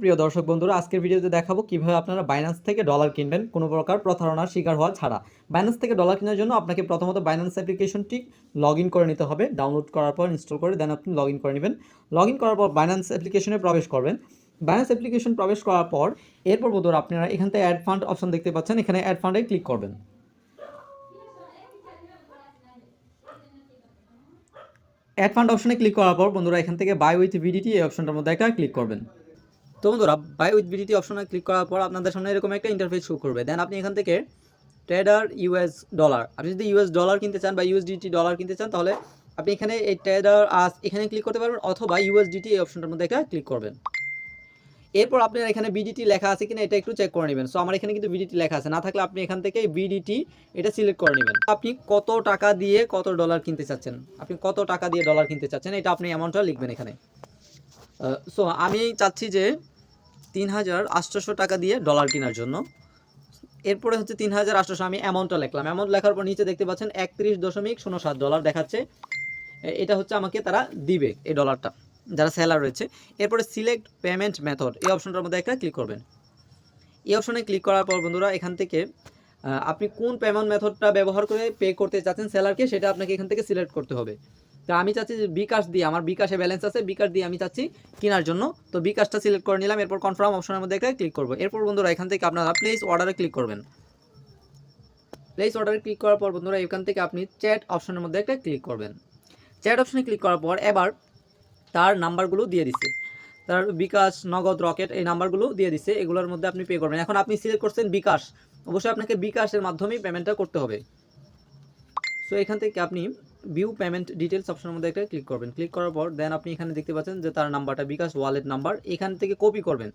প্রিয় দর্শক বন্ধুরা, আজকের ভিডিওতে দেখাবো কীভাবে আপনারা বাইন্যান্স থেকে ডলার কিনবেন। কোনো প্রকার প্রতারণার শিকার হওয়া ছাড়া। বাইন্যান্স থেকে ডলার কেনার জন্য আপনাকে প্রথমত বাইন্যান্স অ্যাপ্লিকেশনটি লগ ইন করে নিতে হবে। ডাউনলোড করার পর ইনস্টল করে দেন আপনি লগ করে নেবেন। লগ করার পর বাইন্যান্স অ্যাপ্লিকেশনে প্রবেশ করবেন। বাইন্যান্স অ্যাপ্লিকেশন প্রবেশ করার পর এরপর বন্ধুরা আপনারা এখান থেকে অ্যাড ফান্ড অপশন দেখতে পাচ্ছেন। এখানে অ্যাড ফান্ডে ক্লিক করবেন। অ্যাড ফান্ড অপশনে ক্লিক করার পর বন্ধুরা এখান থেকে বাই উইথ ভিডিটি এই অপশনটার মধ্যে একটা ক্লিক করবেন। তো বন্ধুরা বাই উইথ ভিডিটি অপশনে ক্লিক করার পর আপনাদের সামনে এরকম একটা ইন্টারফেস শো করবে। দেন আপনি এখান থেকে ট্রেডার ইউএস ডলার আপনি যদি ইউএস ডলার কিনতে চান বা ইউএসডিটি ডলার কিনতে চান, তাহলে আপনি এখানে এই ট্রেডার আস এখানে ক্লিক করতে পারবেন অথবা ইউএসডিটি এই অপশনটার মধ্যে একটা ক্লিক করবেন। এরপর আপনার এখানে বিডিটি লেখা আছে কিনা এটা একটু চেক করে নেবেন। সো আমার এখানে কিন্তু বিডিটি লেখা আছে, না থাকলে আপনি এখান থেকে বিডিটি এটা সিলেক্ট করে নেবেন। আপনি কত টাকা দিয়ে কত ডলার কিনতে চাচ্ছেন? আপনি কত টাকা দিয়ে ডলার কিনতে চাচ্ছেন? এটা আপনি অ্যামাউন্টটা লিখবেন এখানে। সো আমি চাচ্ছি যে তিন হাজার আটশোশো টাকা দিয়ে ডলার কেনার জন্য। এরপরে হচ্ছে তিন হাজার আটশোশো, আমি অ্যামাউন্টটা লিখলাম। অ্যামাউন্ট লেখার পর নিচে দেখতে পাচ্ছেন একত্রিশ দশমিক শূন্য সাত ডলার দেখাচ্ছে। এটা হচ্ছে আমাকে তারা দিবে এই ডলারটা যারা সেলার রয়েছে। এরপরে সিলেক্ট পেমেন্ট মেথড এই অপশনটার মধ্যে একটা ক্লিক করবেন। এই অপশনে ক্লিক করার পর বন্ধুরা, এখান থেকে আপনি কোন পেমেন্ট মেথডটা ব্যবহার করে পে করতে চাচ্ছেন সেলারকে সেটা আপনাকে এখান থেকে সিলেক্ট করতে হবে। তা আমি চাচ্ছি যে বিকাশ দিয়ে, আমার বিকাশে ব্যালেন্স আছে, বিকাশ দিয়ে আমি চাচ্ছি কেনার জন্য। তো বিকাশটা সিলেক্ট করে নিলাম, এরপর কনফার্ম অপশনের মধ্যে একটা ক্লিক করব। এরপর বন্ধুরা, এখান থেকে আপনারা প্লেস অর্ডারে ক্লিক করবেন। প্লেস অর্ডারে ক্লিক করার পর বন্ধুরা, এখান থেকে আপনি চ্যাট অপশনের মধ্যে একটা ক্লিক করবেন। চ্যাট অপশনে ক্লিক করার পর এবার তার নাম্বারগুলো দিয়ে দিচ্ছে তার বিকাশ, নগদ, রকেট, এই নাম্বারগুলো দিয়ে দিছে। এগুলোর মধ্যে আপনি পে করবেন। এখন আপনি সিলেক্ট করছেন বিকাশ। অবশ্যই আপনাকে বিকাশের মাধ্যমেই পেমেন্টটা করতে হবে। সো এখান থেকে আপনি ভিউ পেমেন্ট ডিটেলস অপশনের মধ্যে একটা ক্লিক করবেন। ক্লিক করার পর দেন আপনি এখানে দেখতে পাচ্ছেন যে তার নাম্বারটা বিকাশ ওয়ালেট নাম্বার এখান থেকে কপি করবেন।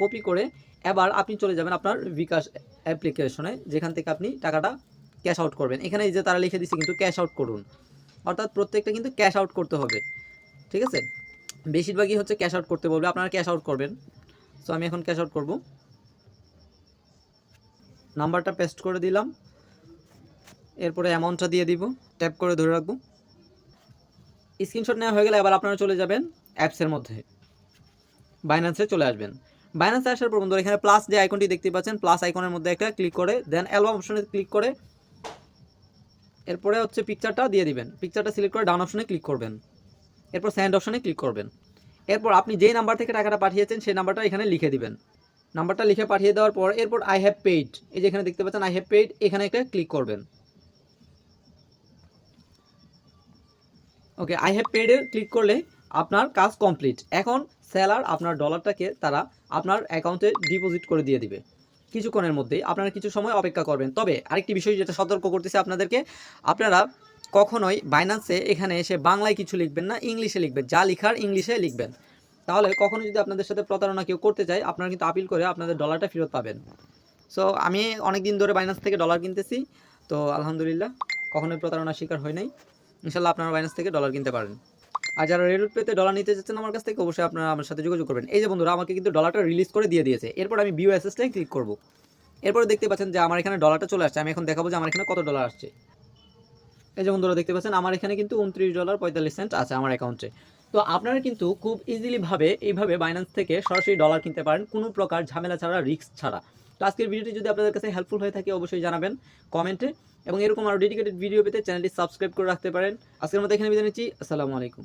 কপি করে এবার আপনি চলে যাবেন আপনার বিকাশ অ্যাপ্লিকেশনে যেখান থেকে আপনি টাকাটা ক্যাশ আউট করবেন। এখানে যে তারা লিখে দিচ্ছে কিন্তু ক্যাশ আউট করুন। অর্থাৎ প্রত্যেকটা কিন্তু ক্যাশ আউট করতে হবে। ঠিক আছে? বেশিরভাগই হচ্ছে ক্যাশ আউট করতে বলবে। আপনারা ক্যাশ আউট করবেন। সো আমি এখন ক্যাশ আউট করব। নাম্বারটা পেস্ট করে দিলাম। এরপরে অ্যামাউন্টটা দিয়ে দিব। ট্যাপ করে ধরে রাখব। স্ক্রিনশট নেওয়া হয়ে গেলে এবার আপনারা চলে যাবেন অ্যাপসের মধ্যে। বাইন্যান্সে চলে আসবেন। বাইন্যান্সে আসার পর বন্ধুরা, এখানে প্লাস যে আইকনটি দেখতে পাচ্ছেন প্লাস আইকনের মধ্যে একটা ক্লিক করে দেন অ্যালবাম অপশনে ক্লিক করে, এরপরে হচ্ছে পিকচারটা দিয়ে দিবেন। পিকচারটা সিলেক্ট করে ডাউন অপশনে ক্লিক করবেন। এরপর স্যান্ড অপশনে ক্লিক করবেন। এরপর আপনি যেই নাম্বার থেকে টাকাটা পাঠিয়েছেন, সেই নাম্বারটা এখানে লিখে দিবেন। নাম্বারটা লিখে পাঠিয়ে দেওয়ার পর, এরপর আই হ্যাভ পেইড এই যে এখানে দেখতে পাচ্ছেন আই হ্যাভ পেইড এখানে একটা ক্লিক করবেন। ওকে আই হ্যাভ পেইডে ক্লিক করলে আপনার কাজ কমপ্লিট এখন সেলার আপনার ডলারটাকে তারা আপনার অ্যাকাউন্টে ডিপোজিট করে দিয়ে দিবে। কিছুক্ষণের মধ্যেই আপনারা কিছু সময় অপেক্ষা করবেন। তবে আরেকটি বিষয় যেটা সতর্ক করতেছে আপনাদেরকে, আপনারা কখনোই বাইন্যান্সে এখানে এসে বাংলায় কিছু লিখবেন না, ইংলিশে লিখবেন। যা লিখার ইংলিশে লিখবেন। তাহলে কখনো যদি আপনাদের সাথে প্রতারণা কেউ করতে চায়, আপনারা কিন্তু আপিল করে আপনাদের ডলারটা ফেরত পাবেন। সো আমি অনেক দিন ধরে বাইন্যান্স থেকে ডলার কিনতেছি। তো আলহামদুলিল্লাহ, কখনোই প্রতারণার শিকার হয় নাই। ইনশাল্লাহ আপনারা বাইন্যান্স থেকে ডলার কিনতে পারেন। আর যারা রেডুট পেতে ডলার নিতে চাচ্ছেন আমার কাছ থেকে, অবশ্যই আপনারা আমার সাথে যোগাযোগ করবেন। এই যে বন্ধুরা, আমাকে কিন্তু ডলারটা রিলিজ করে দিয়ে দিয়েছে। এরপর আমি বিউ অ্যাসেসটাই ক্লিক করব। এরপর দেখতে পাচ্ছেন যে আমার এখানে ডলারটা চলে আসছে। আমি এখন দেখাবো যে আমার এখানে কত ডলার আসছে। এই যে বন্ধুরা, দেখতে পাচ্ছেন আমার এখানে কিন্তু উনত্রিশ ডলার পঁয়তাল্লিশ সেন্ট আছে আমার অ্যাকাউন্টে তো আপনারা কিন্তু খুব ইজিলিভাবে এইভাবে বাইন্যান্স থেকে সরাসরি ডলার কিনতে পারেন। কোনো প্রকার ঝামেলা ছাড়া রিস্ক ছাড়া। তো আজকের ভিডিওটি যদি আপনাদের কাছে হেল্পফুল হয়ে থাকে, অবশ্যই জানাবেন কমেন্টে এবং এরকম আরও ডেডিকেটেড ভিডিও পেতে চ্যানেলটি সাবস্ক্রাইব করে রাখতে পারেন। আজকের মতো এখানে বিদায় নিচ্ছি। আসসালামু আলাইকুম।